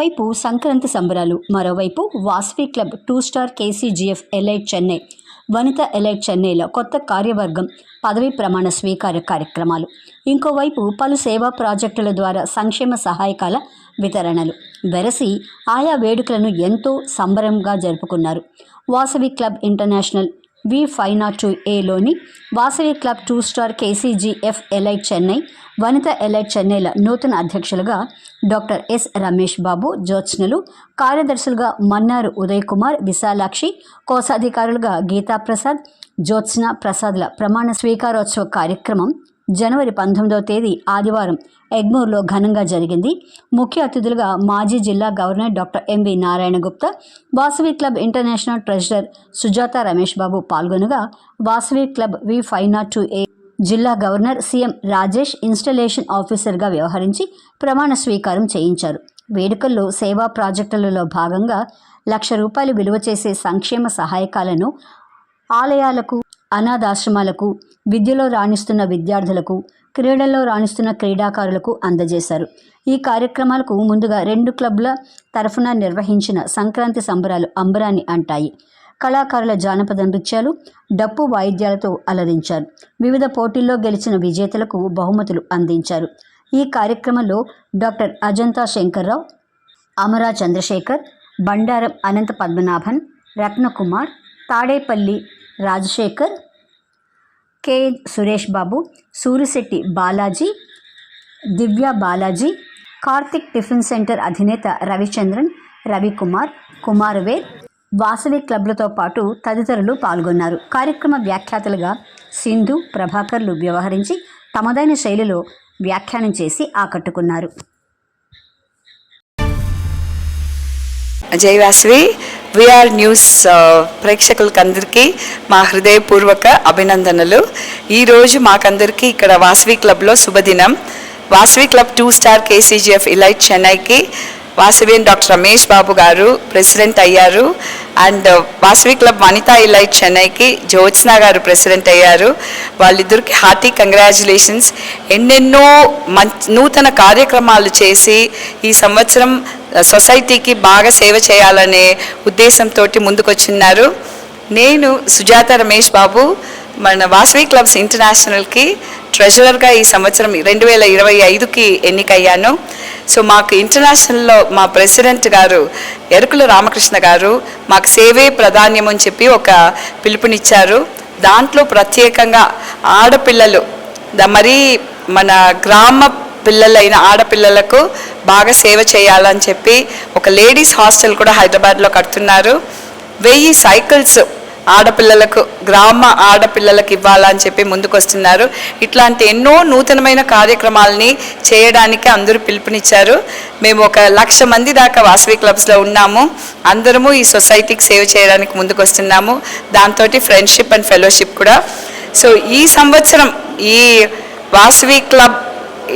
ఒకవైపు సంక్రాంతి సంబరాలు మరోవైపు Vasavi club two star KCGF elite Chennai Vanitha elite చెన్నైలో కొత్త కార్యవర్గం పదవీ ప్రమాణ స్వీకార కార్యక్రమాలు. ఇంకోవైపు పలు సేవా ప్రాజెక్టుల ద్వారా సంక్షేమ సహాయకాల వితరణలు. వెరసి ఆయా వేడుకలను ఎంతో సంబరంగా జరుపుకున్నారు. Vasavi club international V five nought two ఏలోని Vasavi club two star K C G F elite Chennai Vanitha elite చెన్నైల నూతన అధ్యక్షులుగా డాక్టర్ ఎస్ రమేష్ బాబు జ్యోత్స్నలు కార్యదర్శులుగా మన్నారు ఉదయ్ కుమార్ విశాలాక్షి కోశాధికారులుగా గీతా ప్రసాద్ జ్యోత్స్న ప్రసాద్ల ప్రమాణ స్వీకారోత్సవ కార్యక్రమం జనవరి పంతొమ్మిదవ తేదీ ఆదివారం ఎగ్మూర్లో ఘనంగా జరిగింది. ముఖ్య అతిథులుగా మాజీ జిల్లా governor doctor MV Narayana Gupta Vasavi club international treasurer Sujatha Ramesh Babu పాల్గొనగా Vasavi club V five nought two A జిల్లా గవర్నర్ సీఎం రాజేష్ ఇన్స్టలేషన్ ఆఫీసర్గా వ్యవహరించి ప్రమాణ స్వీకారం చేయించారు. వేడుకల్లో సేవా ప్రాజెక్టులలో భాగంగా లక్ష రూపాయలు విలువ చేసే సంక్షేమ సహాయకాలను ఆలయాలకు అనాథాశ్రమాలకు విద్యలో రాణిస్తున్న విద్యార్థులకు క్రీడల్లో రాణిస్తున్న క్రీడాకారులకు అందజేశారు. ఈ కార్యక్రమాలకు ముందుగా రెండు క్లబ్ల తరఫున నిర్వహించిన సంక్రాంతి సంబరాలు అంబరాన్ని అంటాయి. కళాకారుల జానపద నృత్యాలు డప్పు వాయిద్యాలతో అలరించారు. వివిధ పోటీల్లో గెలిచిన విజేతలకు బహుమతులు అందించారు. ఈ కార్యక్రమంలో doctor Ajanta Shankarrao Amara Chandrasekhar Bandaram Anantha Padmanabhan Ratnakumar Tadepalli Rajasekhar K. Suresh Babu Surisetti Balaji Divya Balaji Karthik tiffin centre అధినేత రవిచంద్రన్ రవికుమార్ కుమారవేద్ వాసవి క్లబ్లతో పాటు తదితరులు పాల్గొన్నారు. కార్యక్రమ వ్యాఖ్యాతలుగా సింధు ప్రభాకర్లు వ్యవహరించి తమదైన శైలిలో వ్యాఖ్యానం చేసి ఆకట్టుకున్నారు. జై వాసవి. విఆర్ న్యూస్ ప్రేక్షకులకందరికీ మా హృదయపూర్వక అభినందనలు. ఈరోజు మాకందరికీ ఇక్కడ వాసవి క్లబ్లో శుభదినం. Vasavi club two star KCGF elite చెన్నైకి వాసవియన్ డాక్టర్ రమేష్ బాబు గారు ప్రెసిడెంట్ అయ్యారు. And Vasavi club Vanitha elite చెన్నైకి జ్యోత్స్న గారు ప్రెసిడెంట్ అయ్యారు. వాళ్ళిద్దరికి హార్టీ కంగ్రాచులేషన్స్. ఎన్నెన్నో మంచి నూతన కార్యక్రమాలు చేసి ఈ సంవత్సరం సొసైటీకి బాగా సేవ చేయాలనే ఉద్దేశంతో ముందుకొచ్చిన్నారు. నేను సుజాత రమేష్ బాబు మన వాసవి క్లబ్స్ ఇంటర్నేషనల్కి ట్రెజరర్గా ఈ సంవత్సరం రెండు వేల ఇరవై ఐదుకి ఎన్నికయ్యాను. సో మాకు ఇంటర్నేషనల్లో మా ప్రెసిడెంట్ గారు ఎరుకుల రామకృష్ణ గారు మాకు సేవే ప్రాధాన్యం అని చెప్పి ఒక పిలుపునిచ్చారు. దాంట్లో ప్రత్యేకంగా ఆడపిల్లలు మరి మరీ మన గ్రామ పిల్లలైన ఆడపిల్లలకు బాగా సేవ చేయాలని చెప్పి ఒక లేడీస్ హాస్టల్ కూడా హైదరాబాద్లో కడుతున్నారు. వెయ్యి సైకిల్స్ ఆడపిల్లలకు గ్రామ ఆడపిల్లలకు ఇవ్వాలని చెప్పి ముందుకు వస్తున్నారు ఇట్లాంటి ఎన్నో నూతనమైన కార్యక్రమాలని చేయడానికి అందరూ పిలుపునిచ్చారు. మేము ఒక లక్ష మంది దాకా వాసవి క్లబ్స్లో ఉన్నాము. అందరము ఈ సొసైటీకి సేవ చేయడానికి ముందుకు వస్తున్నాము దాంతో ఫ్రెండ్షిప్ అండ్ ఫెలోషిప్ కూడా. సో ఈ సంవత్సరం ఈ Vasavi club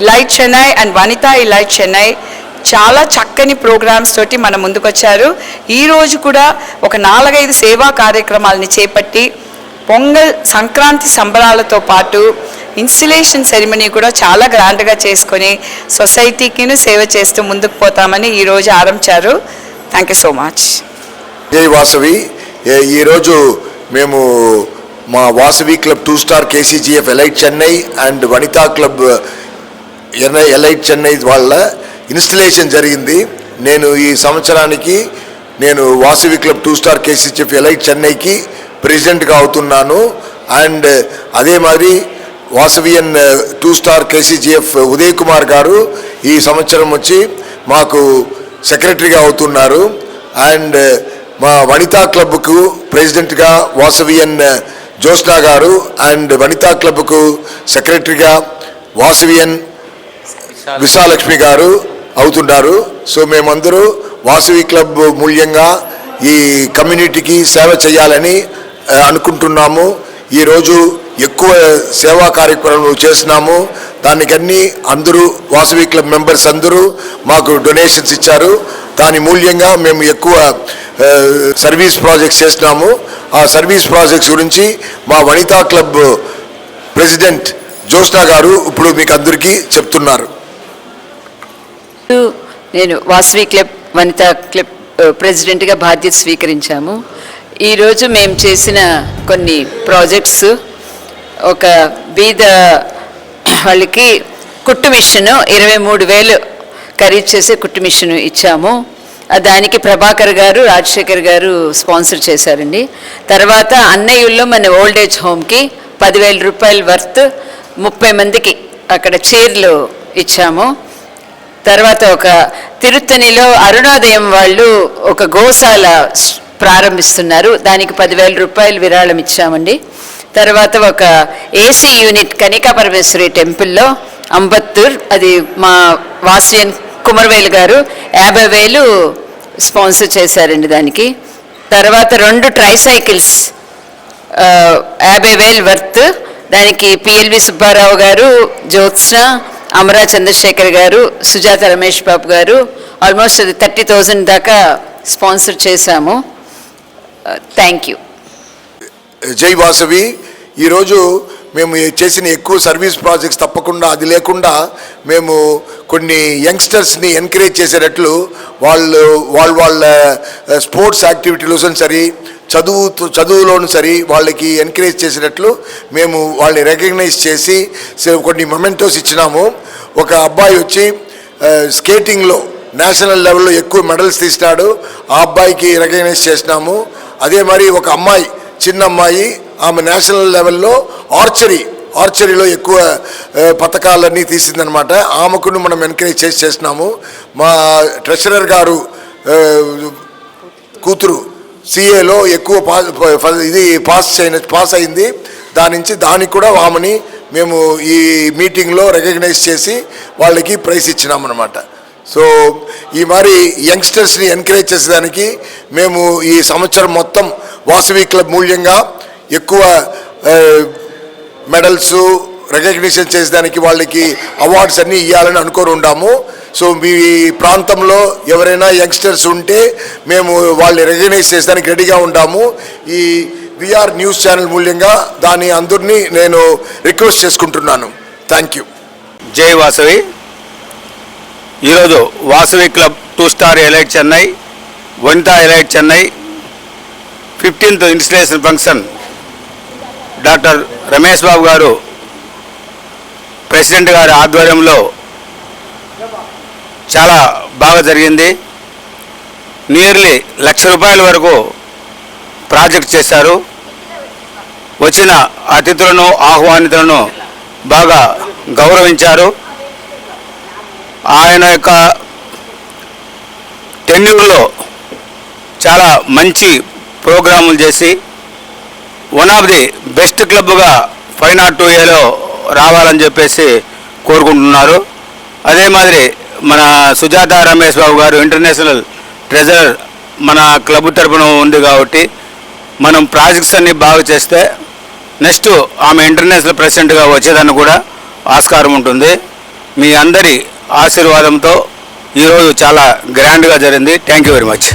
elite Chennai and Vanitha elite Chennai చాలా చక్కని ప్రోగ్రామ్స్ తోటి మన ముందుకొచ్చారు. ఈరోజు కూడా ఒక నాలుగైదు సేవా కార్యక్రమాలని చేపట్టి పొంగల్ సంక్రాంతి సంబరాలతో పాటు ఇన్స్టిలేషన్ సెరిమనీ కూడా చాలా గ్రాండ్గా చేసుకొని సొసైటీకిను సేవ చేస్తూ ముందుకు పోతామని ఈరోజు ఆరంభించారు. థ్యాంక్ యూ సో మచ్ జై వాసవి. ఈరోజు మేము మా Vasavi club two star KCGF elite Chennai and Vanitha club NI elite Chennai వాళ్ళ ఇన్స్టలేషన్ జరిగింది. నేను ఈ సంవత్సరానికి నేను Vasavi club two star KCGF elite చెన్నైకి ప్రెసిడెంట్గా అవుతున్నాను. అండ్ అదే మరి Vasavian two star KCGF Uday Kumar garu ఈ సంవత్సరం వచ్చి మాకు సెక్రటరీగా అవుతున్నారు. అండ్ మా వనితా క్లబ్కు ప్రెసిడెంట్గా వాసవియన్ జ్యోత్స్నా గారు అండ్ వనితా క్లబ్కు సెక్రటరీగా వాసవియన్ విశాలక్ష్మి గారు అవుతున్నారు సో మేమందరూ వాసవి క్లబ్ మూల్యంగా ఈ కమ్యూనిటీకి సేవ చేయాలని అనుకుంటున్నాము. ఈరోజు ఎక్కువ సేవా కార్యక్రమాలు చేస్తున్నాము. దానికన్నీ అందరూ వాసవి క్లబ్ మెంబర్స్ అందరూ మాకు డొనేషన్స్ ఇచ్చారు. దాని మూల్యంగా మేము ఎక్కువ సర్వీస్ ప్రాజెక్ట్స్ చేస్తున్నాము. ఆ సర్వీస్ ప్రాజెక్ట్స్ గురించి మా వనితా క్లబ్ ప్రెసిడెంట్ జ్యోత్స్నా గారు ఇప్పుడు మీకు అందరికీ చెప్తున్నారు. నేను వాసవి క్లబ్ వనిత క్లబ్ ప్రెసిడెంట్గా బాధ్యత స్వీకరించాము. ఈరోజు మేము చేసిన కొన్ని ప్రాజెక్ట్స్ ఒక బీద వాళ్ళకి కుట్టు మిషను ఇరవై మూడు వేలు ఖరీదు చేసే కుట్టు మిషన్ ఇచ్చాము. దానికి ప్రభాకర్ గారు రాజశేఖర్ గారు స్పాన్సర్ చేశారండి. తర్వాత అన్నయ్యుల్లో మన ఓల్డ్ ఏజ్ హోమ్కి పదివేల రూపాయల వర్త్ ముప్పై మందికి అక్కడ చైర్లు ఇచ్చాము. తర్వాత ఒక తిరుత్తణిలో అరుణోదయం వాళ్ళు ఒక గోశాల స్- ప్రారంభిస్తున్నారు. దానికి పదివేల రూపాయలు విరాళం ఇచ్చామండి. తర్వాత ఒక ఏసీ యూనిట్ కనికా పరమేశ్వరి టెంపుల్లో అంబత్తూర్ అది మా వాసియన్ కుమరవేలు గారు యాభై వేలు స్పాన్సర్ చేశారండి దానికి. తర్వాత రెండు ట్రైసైకిల్స్ యాభై వేలు వర్త్ దానికి పిఎల్వి సుబ్బారావు గారు జ్యోత్స్న అమరా చంద్రశేఖర్ గారు సుజాత రమేష్ బాబు గారు ఆల్మోస్ట్ అది థర్టీ థౌజండ్ దాకా స్పాన్సర్ చేశాము. Uh, థ్యాంక్ యూ జై వాసవి. ఈరోజు మేము చేసిన ఎక్కువ సర్వీస్ ప్రాజెక్ట్స్ తప్పకుండా అది లేకుండా మేము కొన్ని యంగ్స్టర్స్ని ఎంకరేజ్ చేసేటట్లు వాళ్ళు వాళ్ళ వాళ్ళ స్పోర్ట్స్ యాక్టివిటీలోసం సరి చదువు చదువులోను సరి వాళ్ళకి ఎంకరేజ్ చేసినట్లు మేము వాళ్ళని రికగ్నైజ్ చేసి కొన్ని మొమెంటోస్ ఇచ్చినాము. ఒక అబ్బాయి వచ్చి స్కేటింగ్లో నేషనల్ లెవెల్లో ఎక్కువ మెడల్స్ తీసినాడు. ఆ అబ్బాయికి రికగ్నైజ్ చేసినాము. అదే మరి ఒక అమ్మాయి చిన్న అమ్మాయి ఆమె నేషనల్ లెవెల్లో ఆర్చరీ ఆర్చరీలో ఎక్కువ పథకాలన్నీ తీసిందనమాట. ఆమెకును మనం ఎంకరేజ్ చేసి చేసినాము. మా ట్రెషరర్ గారు కూతురు సిఏలో ఎక్కువ పాస్ ఇది పాస్ అయిన పాస్ అయింది. దాని నుంచి దానికి కూడా ఆమెని మేము ఈ మీటింగ్లో రికగ్నైజ్ చేసి వాళ్ళకి ప్రైజ్ ఇచ్చినామన్నమాట. సో ఈ మరి యంగ్స్టర్స్ని ఎంకరేజ్ చేసేదానికి మేము ఈ సంవత్సరం మొత్తం వాసవి క్లబ్ మూల్యంగా ఎక్కువ మెడల్స్ రికగ్నిషన్ చేసేదానికి వాళ్ళకి అవార్డ్స్ అన్నీ ఇవ్వాలని అనుకొని ఉండాము. సో మీ ప్రాంతంలో ఎవరైనా యంగ్స్టర్స్ ఉంటే మేము వాళ్ళని రికగ్నైజ్ చేసేదానికి రెడీగా ఉంటాము. ఈ విఆర్ న్యూస్ ఛానల్ మూల్యంగా దాని అందరినీ నేను రిక్వెస్ట్ చేసుకుంటున్నాను. థ్యాంక్ యూ జై వాసవి. ఈరోజు Vasavi club two star elite Chennai Vanitha elite Chennai fifteenth installation function. Doctor Ramesh Babu garu president గారి ఆధ్వర్యంలో చాలా బాగా జరిగింది. నియర్లీ లక్ష రూపాయల వరకు ప్రాజెక్ట్ చేశారు. వచ్చిన అతిథులను ఆహ్వానితులను బాగా గౌరవించారు. ఆయన యొక్క టెన్యూర్లో చాలా మంచి ప్రోగ్రాములు చేసి వన్ ఆఫ్ ది బెస్ట్ క్లబ్గా ఫైవ్ నాట్ టూ ఏలో రావాలని చెప్పేసి కోరుకుంటున్నారు. అదే మాదిరి మన సుజాత రమేష్ బాబు గారు ఇంటర్నేషనల్ ట్రెజరర్ మన క్లబ్ తరపున ఉంది కాబట్టి మనం ప్రాజెక్ట్స్ అన్ని బాగా చేస్తే నెక్స్ట్ ఆమె ఇంటర్నేషనల్ ప్రెసిడెంట్గా వచ్చేదాన్ని కూడా ఆస్కారం ఉంటుంది. మీ అందరి ఆశీర్వాదంతో ఈరోజు చాలా గ్రాండ్గా జరిగింది. Thank you very much